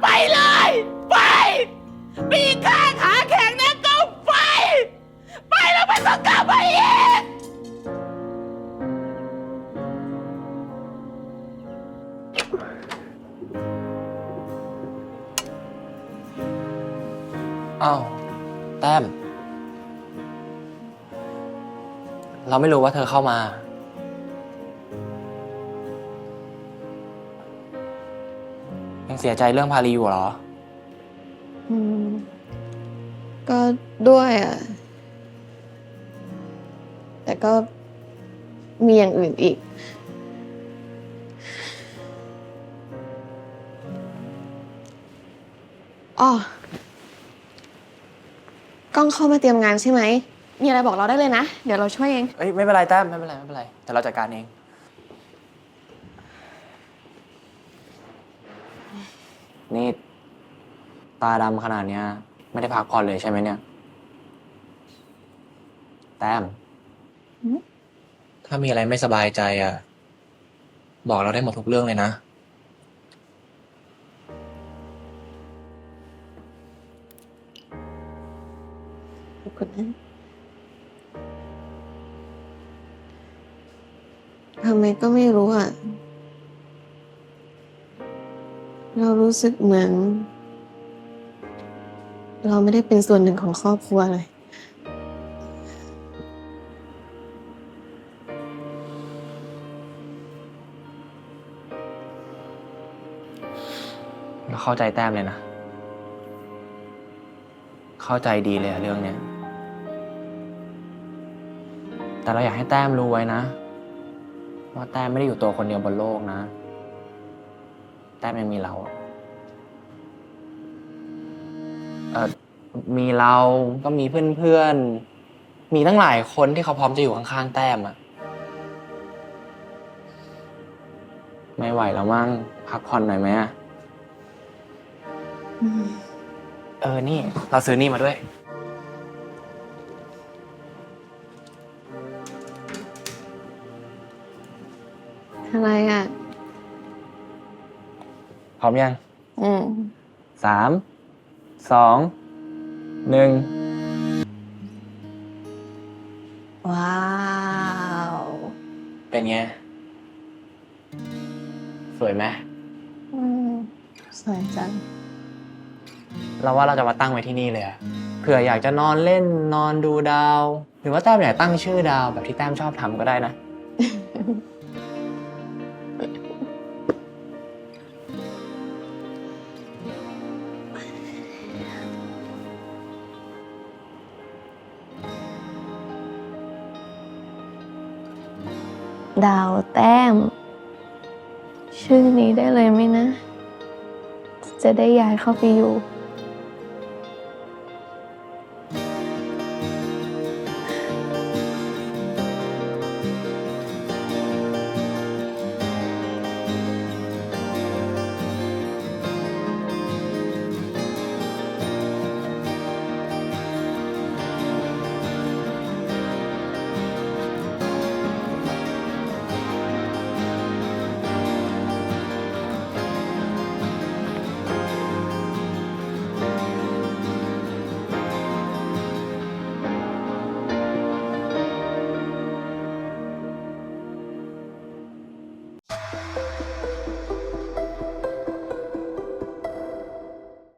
ไปเลย ไป มีข้าขาแข็งนะก็ไป ไปแล้วไม่ต้องกลับมาอีกอ้าวแต้ม เราไม่รู้ว่าเธอเข้ามา ยังเสียใจเรื่องพาลีอยู่เหรอ อืม ก็ด้วยอะ แต่ก็มีอย่างอื่นอีก อ๋อกล้องเข้ามาเตรียมงานใช่ไหม มีอะไรบอกเราได้เลยนะ เดี๋ยวเราช่วยเอง เอ้ยไม่เป็นไรแต้มไม่เป็นไรไม่เป็นไรแต่เราจัดการเอง นี่ตาดำขนาดเนี้ย ไม่ได้พักผ่อนเลยใช่ไหมเนี่ย แต้มหืมถ้ามีอะไรไม่สบายใจอะ บอกเราได้หมดทุกเรื่องเลยนะ ขอบคุณนะทำไมก็ไม่รู้อะ เรารู้สึกเหมือน เราไม่ได้เป็นส่วนหนึ่งของครอบครัวเลย เราเข้าใจแต้มเลยนะ เข้าใจดีเลยอะเรื่องเนี้ย แต่เราอยากให้แต้มรู้ไว้นะ ว่าแต้มไม่ได้อยู่ตัวคนเดียวบนโลกนะ แต้มยังมีเราอะเออมีเราก็มีเพื่อนๆ มีตั้งหลายคนที่เขาพร้อมจะอยู่ข้างๆ แต้มอะไม่ไหวแล้วมั้งพักผ่อนหน่อยไหมอะเออ นี่ เราซื้อนี่มาด้วย อะไรอะ พร้อมยังอืมสามสองหนึ่งว้าวเป็นไง สวยไหมอืมสวยจังเราว่าเราจะมาตั้งไว้ที่นี่เลยอะเผื่ออยากจะนอนเล่นนอนดูดาว หรือว่าแต้มอยากตั้งชื่อดาวแบบที่แต้มชอบทำก็ได้นะ ดาวแต้ม ชื่อนี้ได้เลยไหมนะ จะได้ย้ายเข้าไปอยู่